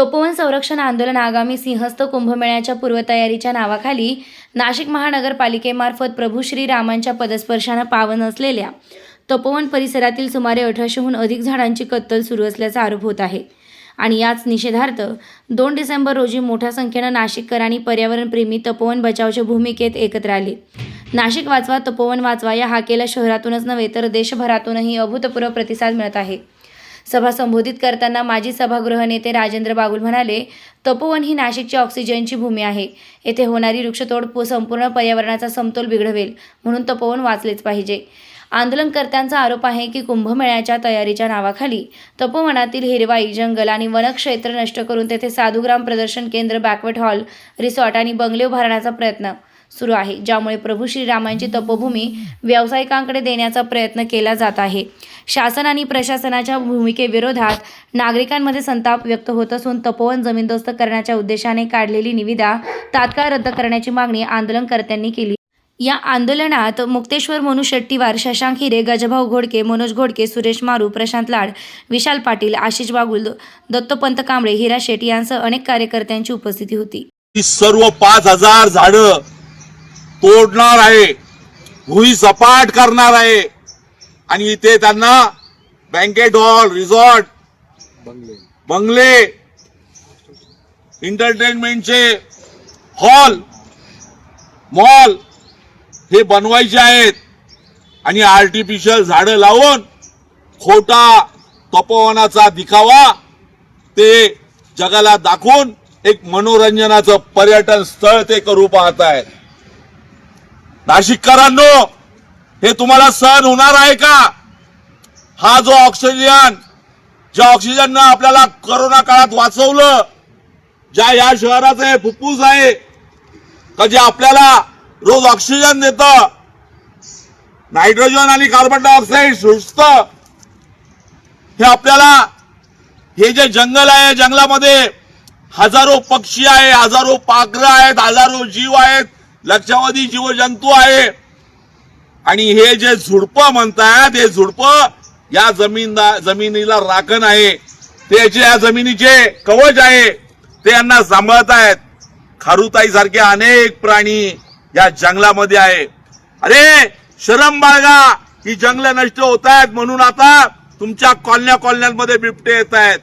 तपोवन संरक्षण आंदोलन आगामी सिंहस्थ कुंभमेळ्याच्या पूर्वतयारीच्या नावाखाली नाशिक महानगरपालिकेमार्फत प्रभू श्रीरामांच्या पदस्पर्शानं पावन असलेल्या तपोवन परिसरातील सुमारे अठराशेहून अधिक झाडांची कत्तल सुरू असल्याचा आरोप होत आहे. आणि याच निषेधार्थ दोन डिसेंबर रोजी मोठ्या संख्येनं नाशिककर आणि पर्यावरणप्रेमी तपोवन बचावच्या भूमिकेत एकत्र आले. नाशिक वाचवा तपोवन वाचवा या हाकेला शहरातूनच नव्हे तर देशभरातूनही अभूतपूर्व प्रतिसाद मिळत आहे. सभा संबोधित करताना माजी सभागृह नेते राजेंद्र बागुल म्हणाले तपोवन ही नाशिकची ऑक्सिजनची भूमी आहे. येथे होणारी वृक्षतोड संपूर्ण पर्यावरणाचा समतोल बिघडवेल म्हणून तपोवन वाचलेच पाहिजे. आंदोलनकर्त्यांचा आरोप आहे की कुंभमेळ्याच्या तयारीच्या नावाखाली तपोवनातील हिरवाई जंगल आणि वनक्षेत्र नष्ट करून तेथे साधुग्राम प्रदर्शन केंद्र बॅकवेट हॉल रिसॉर्ट आणि बंगले उभारण्याचा प्रयत्न सुरू आहे ज्यामुळे प्रभू श्रीरामांची तपोभूमी व्यावसायिकांकडे देण्याचा प्रयत्न केला जात आहे. शासन आणि प्रशासनाच्या भूमिकेविरोधात नागरिकांमध्ये संताप व्यक्त होत असून तपोवन जमीनदोस्त करण्याच्या उद्देशाने काढलेली निविदा तात्काळ रद्द करण्याची मागणी आंदोलनकर्त्यांनी केली. या आंदोलनात मुक्तेश्वर मनु शेट्टीवार शशांक हिरे गजभाऊ घोडके मनोज घोडके सुरेश मारू प्रशांत लाड विशाल पाटील आशिष बागुल दत्तोपंत कांबळे हिरा शेट्टी यांसह अनेक कार्यकर्त्यांची उपस्थिती होती. सर्व पाच हजार झाडं तोडणार आहे. भुई सपाट करणार आहे. आणि इथे त्यांना बँकेट हॉल रिसॉर्ट बंगले. एंटरटेनमेंटचे हॉल मॉल हे बनवायचे आहेत. आणि आर्टिफिशियल झाडं लावून खोटा तपोवनाचा दिखावा ते जगाला दाखवून एक मनोरंजनाचं पर्यटन स्थळ ते करू पाहत आहेत नाशिककरांनो हे तुम्हाला सहन होणार आहे का? हा जो ऑक्सिजन ज्या ऑक्सिजननं आपल्याला करोना काळात वाचवलं ज्या या शहराचं हे फुफ्फुस आहे का जे आपल्याला रोज ऑक्सिजन देतं नायट्रोजन आणि कार्बन डायऑक्साईड शोषत हे आपल्याला हे जे जंगल आहे जंगलामध्ये हजारो पक्षी आहे हजारो पाखरं आहेत हजारो जीव आहेत लक्षावधी जीवजंतू आहे. आणि हे जे झुडपं म्हणतात हे झुडपं या जमीन जमिनीला राखण आहे. ते जे या जमिनीचे कवच आहे ते यांना सांभाळत आहेत. खारुताई सारखे अनेक प्राणी या जंगलामध्ये आहे. अरे शरम बाळगा ही जंगलं नष्ट होत आहेत म्हणून आता तुमच्या कॉलन्या कॉलन्यांमध्ये बिबटे येत आहेत.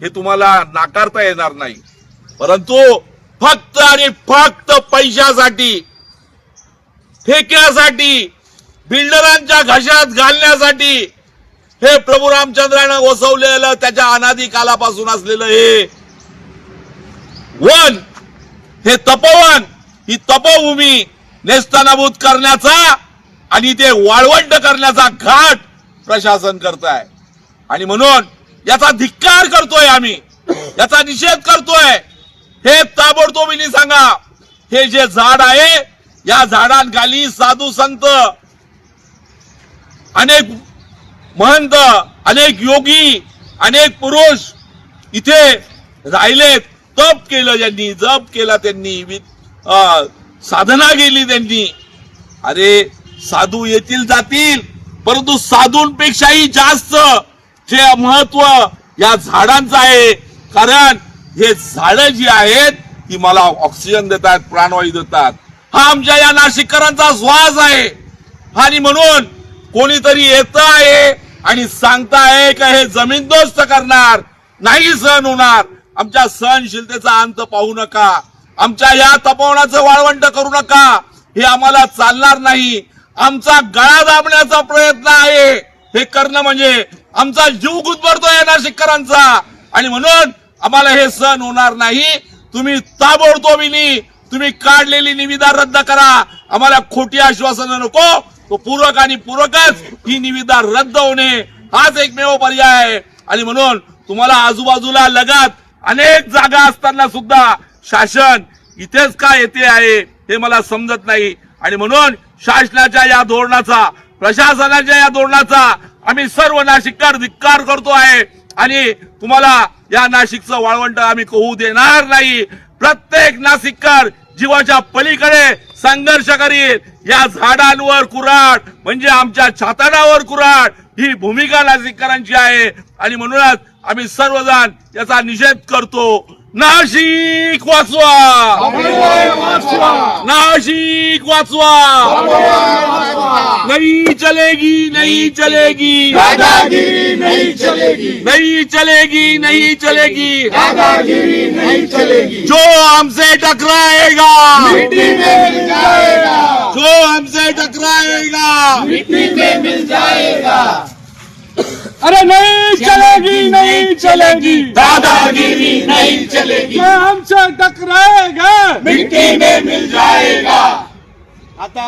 हे तुम्हाला नाकारता येणार नाही. परंतु फक्त आणि फक्त पैशासाठी ठेक्यासाठी बिल्डरांच्या घशात घालण्यासाठी हे प्रभू रामचंद्रानं वसवलेलं त्याच्या अनादी कालापासून असलेलं हे वन हे तपोवन ही तपोभूमी नेस्तनाभूत करण्याचा आणि ते वाळवंट करण्याचा घाट प्रशासन करताय. आणि म्हणून याचा धिक्कार करतोय आम्ही. याचा निषेध करतोय. हे ताबडतोबीने सांगा. हे जे झाड आहे या झाडांखाली साधू संत अनेक महंत अनेक योगी अनेक पुरुष इथे राहिलेत. तप केलं ज्यांनी जप केला त्यांनी अं, साधना केली त्यांनी. अरे साधू येतील जातील परंतु साधूंपेक्षाही जास्त जे महत्त्व या झाडांचं आहे. कारण हे झाडं जी आहेत ती मला ऑक्सिजन देतात प्राणवायू देतात. हा आमच्या या नाशिककरांचा श्वास आहे. आणि म्हणून कोणीतरी येत आहे आणि सांगताय का हे जमीनदोस्त करणार नाही सहन होणार. आमच्या सहनशीलतेचा अंत पाहू नका. आमच्या या तपवण्याचं वाळवंट करू नका. हे आम्हाला चालणार नाही. आमचा गळा दाबण्याचा प्रयत्न आहे. हे करणं म्हणजे आमचा जीव गुदमरतो या नाशिककरांचा. आणि म्हणून आम्हाला हे सहन होणार नाही. तुम्ही ताबडतोबीनी तुम्ही काढलेली निविदा रद्द करा. आम्हाला खोटी आश्वासनं नको. तो पूरक आणि पूरकच ही निविदा रद्द होणे हाच एकमेव पर्याय आहे. आणि म्हणून तुम्हाला आजूबाजूला लगत अनेक जागा असताना सुद्धा शासन इथेच का येते आहे हे मला समजत नाही. आणि म्हणून शासनाच्या या धोरणाचा प्रशासनाच्या या धोरणाचा आम्ही सर्व नाशिककार धिक्कार करतो आहे. आणि तुम्हाला या नाशिकचं वाळवंट आम्ही कहू देणार नाही. प्रत्येक नाशिककर जीवाच्या पलीकडे संघर्ष करील या झाडांवर कुराड म्हणजे आमच्या छाताडावर कुराड ही भूमिका नाशिककरांची आहे. आणि म्हणूनच आम्ही सर्वजण याचा निषेध करतो. नाशिक वाचवा. नाशिक वाचवा. नहीं चलेगी नहीं चलेगी. दादागिरी नहीं चलेगी नहीं चलेगी. नहीं चलेगी दादागिरी नहीं चलेगी जो हमसे टकराएगा. मिट्टी में मिल जाएगा जो हमसे टकराएगा. मिट्टी में मिल जाएगा अरे नहीं चलेगी नहीं चलेगी. दादागिरी नहीं चलेगी. ये हमसे टकराएगा। मिट्टी में मिल जाएगा. आता